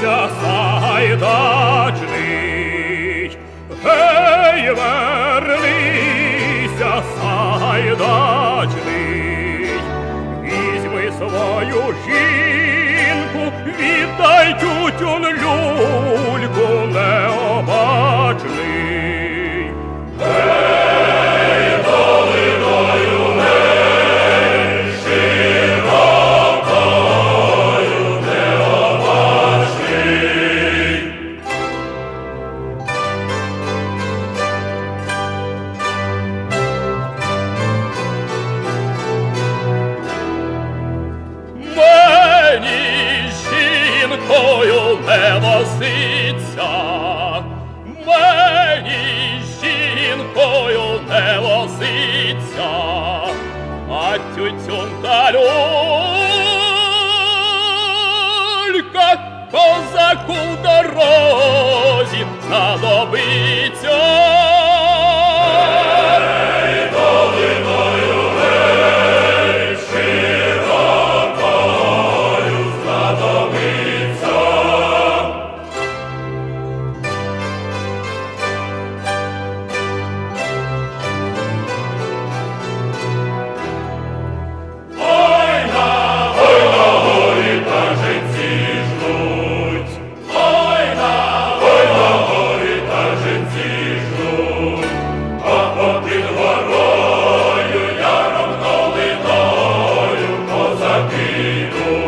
сайдачний. Гей, вернися, сайдачний. Візьми свою жінку, віддай тютюн люльку Мені жінкою не возиться, мені жінкою не возиться, а тютюн та люлька козаку дорогу Senhor.